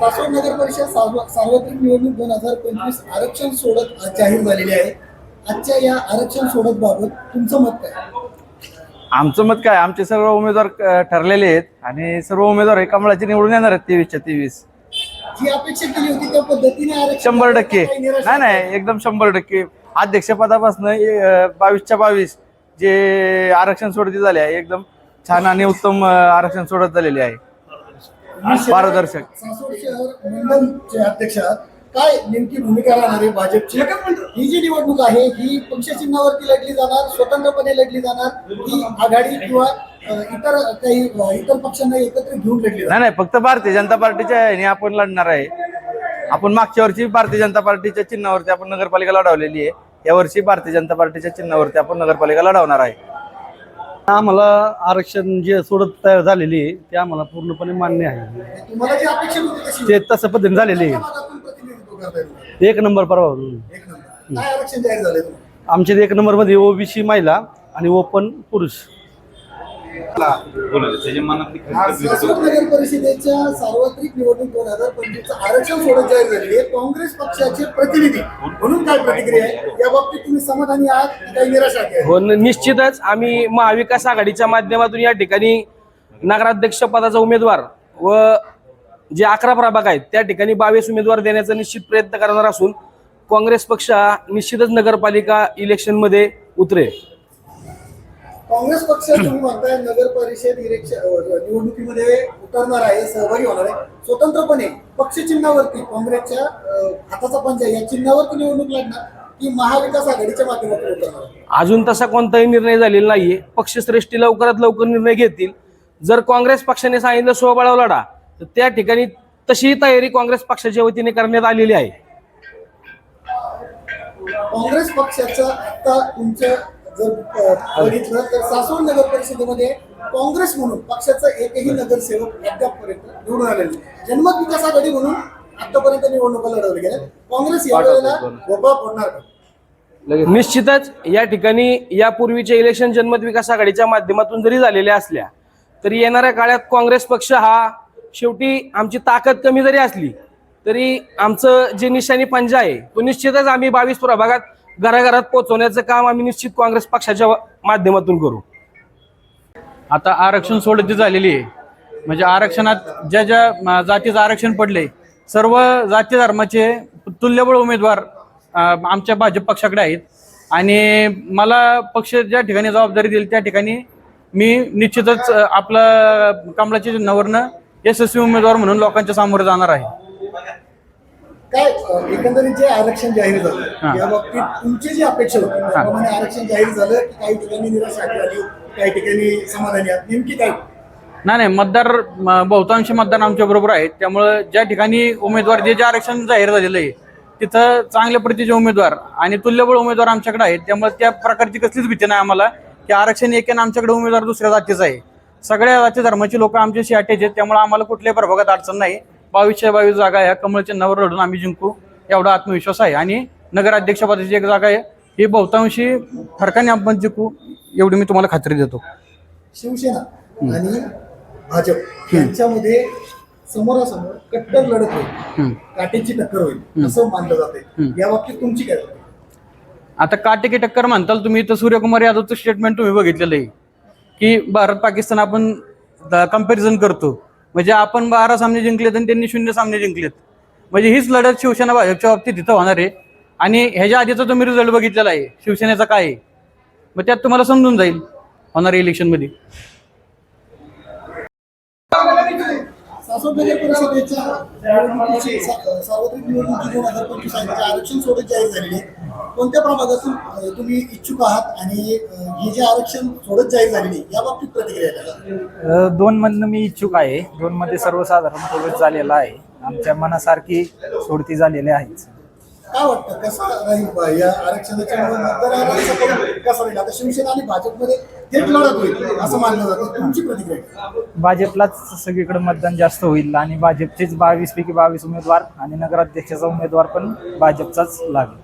सासवड नगर परिषद सार्व- सार्वत्रिक निवडणूक दोन हजार पंचवीस आरक्षण सोडत आज जाहीर झालेली आहे. आजच्या या आरक्षण सोडत बाबत तुमचं मत काय? आमचं मत काय? आमचे सर्व उमेदवार ठरलेले आहेत आणि सर्व उमेदवार हे कमळाचे निवडून येणार आहेत तेवीसच्या तेवीस. जी अपेक्षा केली होती त्या पद्धतीने शंभर टक्के. नाही नाही एकदम शंभर टक्के. अध्यक्षपदापासून बावीसच्या बावीस जे आरक्षण सोडती झाले आहे एकदम छान आणि उत्तम आरक्षण सोडत झालेले आहे. पारदर्शक. सासवड शहर मंडलचे अध्यक्ष काय नेमकी भूमिका राहणार आहे भाजपची? ही जी निवडणूक आहे ही पक्षचिन्हावरती लढली जाणार स्वतंत्रपणे लढली जाणार ही आघाडी किंवा अ, इतर काही अ, इतर पक्षांना एकत्र घेऊन लढली जाणार? नाही नाही फक्त भारतीय जनता पार्टीच्या ह्याने आपण लढणार आहे. आपण मागच्या वर्षी भारतीय जनता पार्टीच्या चिन्हावरती आपण नगरपालिका लढवलेली आहे. या वर्षी भारतीय जनता पार्टीच्या चिन्हावरती आपण नगरपालिका लढवणार आहे. आम्हाला आरक्षण जे सोडत तयार झालेली आहे ते आम्हाला पूर्णपणे मान्य आहे. ते तसं पद्धतीने झालेले आहे? एक नंबर परवा आमच्या एक नंबर. मध्ये ओबीसी महिला आणि ओपन पुरुष. सासवड नगर परिषदेच्या सार्वत्रिक निवडणूक दोन हजार पंचवीस आरक्षण सोडत जाहीर झालेली आहे. काँग्रेस पक्षाचे प्रतिनिधी. म्हणून काय प्रतिक्रिया आहे? या बाबतीत तुम्ही समाधानी आहात की काही निराशा आहे? हो निश्चितच आम्ही महाविकास आघाडीच्या माध्यमातून या ठिकाणी नगराध्यक्ष पदाचा उमेदवार व जे अकरा प्रभाग आहेत त्या ठिकाणी बावीस उमेदवार देण्याचा निश्चित प्रयत्न करणार असून काँग्रेस पक्ष हा निश्चितच नगरपालिका इलेक्शनमध्ये उतरेल. काँग्रेस पक्ष तुम्ही म्हणताय नगर परिषद निवडणुकीमध्ये उतरणार आहे सहभागी होणार आहे. स्वतंत्रपणे पक्ष चिन्हावरती काँग्रेसच्या हाताचा पंजा या चिन्हावरती निवडणूक लढणार की महाविकास आघाडीच्या माध्यमातून उतरणार? अजून तसा कोणताही निर्णय झालेला नाहीये. पक्षश्रेष्ठी लवकरात लवकर निर्णय घेतील. जर काँग्रेस पक्षाने सांगितलं स्वबळाव लढा तर त्या ठिकाणी तशी तयारी काँग्रेस पक्षाच्या वतीने करण्यात आलेली आहे. काँग्रेस पक्षाचं आता तुमचं जर बघितलं तर सासवड नगर परिषदेमध्ये काँग्रेस म्हणून पक्षाचा एकही नगरसेवक अद्यापपर्यंत निवडून आलेला नाही. जनमत विकास आघाडी म्हणून आतापर्यंत निवडणुका लढवल्या गेल्या काँग्रेस यावेळेला भोपळा फोडणार का? निश्चितच या ठिकाणी यापूर्वीचे इलेक्शन जनमत विकास आघाडीच्या माध्यमातून जरी झालेल्या असल्या तरी येणाऱ्या काळात काँग्रेस पक्ष हा शेवटी आमची ताकद कमी जरी असली तरी आमचं जे निशाणी पंजा आहे तो निश्चितच आम्ही बावीस प्रभागात घराघरात पोहोचवण्याचं काम आम्ही निश्चित काँग्रेस पक्षाच्या माध्यमातून करू. आता आरक्षण सोडती झालेली आहे म्हणजे आरक्षणात ज्या ज्या जातीचं आरक्षण पडले सर्व जाती धर्माचे तुल्यबळ उमेदवार आमच्या भाजप पक्षाकडे आहेत. आणि मला पक्ष ज्या ठिकाणी जबाबदारी देईल त्या ठिकाणी मी निश्चितच आपलं आपला कमळाच्या चिन्हावरनं यशस्वी उमेदवार म्हणून लोकांच्या समोर जाणार आहे. काय एकंदरीत जे आरक्षण जाहीर झालं. या बाबतीत तुमची जी अपेक्षा होती त्याप्रमाणे आरक्षण जाहीर झालं की काही ठिकाणी निराशा आली काही ठिकाणी समाधानी आहात नेमकी काय? नाही नाही मतदार बहुतांश मतदार आमच्या बरोबर आहेत. त्यामुळं ज्या ठिकाणी उमेदवार जे जे आरक्षण जाहीर झालेलं आहे तिथं चांगल्या प्रतीचे उमेदवार आणि तुल्यबळ उमेदवार आमच्याकडे आहेत त्यामुळे त्या प्रकारची कसलीच भीती नाही आम्हाला की आरक्षण एक आमच्याकडे उमेदवार दुसऱ्या जातीचा आहे. सगळ्या जाती धर्माची लोक आमच्याशी अटॅच आहेत त्यामुळे आम्हाला कुठल्याही प्रभागात अडचण नाही. बावीसशे बावीस जागा ह्या कमळ चिन्हावर लढून आम्ही जिंकू. एवढा आत्मविश्वास आहे. आणि नगराध्यक्षपदाची एक जागा आहे ही बहुतांशी फरकाने आपण जिंकू एवढी मी तुम्हाला खात्री देतो. शिवसेना आणि भाजप यांच्यामध्ये समोरासमोर कट्टर लढत होईल. काटेची टक्कर होईल. असं मानलं जाते. या बाबतीत तुमची काय? आता काटेकी टक्कर म्हणताल तुम्ही तर सूर्यकुमार यादवचं स्टेटमेंट तुम्ही बघितलेलं आहे. की भारत पाकिस्तान आपण कंपॅरिझन करतो. म्हणजे आपण बारा सामने जिंकलेत आणि त्यांनी शून्य सामने जिंकलेत. म्हणजे हीच लढत शिवसेना भाजपच्या बाबतीत तिथं होणार आहे. आणि ह्याच्या आधीचा तुम्ही रिझल्ट बघितलेला आहे शिवसेनेचा काय आहे? मग त्यात तुम्हाला समजून जाईल होणार इलेक्शनमध्ये परिषदेच्या सार्वत्रिक निवडणुकी दोन हजार पंचवीस आहे आरक्षण सोडत जाहीर झालेली आहे. कोणत्या प्रभागातून अ, तुम्ही इच्छुक आहात आणि हे जे आरक्षण सोडत जाहीर झालेली या बाबतीत प्रतिक्रिया दोन मधनं मी इच्छुक आहे. दोन मध्ये सर्वसाधारण प्रवेश झालेला आहे. आमच्या मनासारखी सोडती झालेली आहे काय वाटतं कसं राहील या आरक्षणाच्या मतदारांचा कौल कसा राहील? आता शिवसेना आणि भाजपमध्ये थेट लढत होईल असं मानलं जातं. तुमची प्रतिक्रिया? भाजपलाच सगळीकडे मतदान जास्त होईल आणि भाजपचेच बावीस पैकी बावीस उमेदवार आणि नगराध्यक्षाचा उमेदवार पण भाजपचाच लागेल.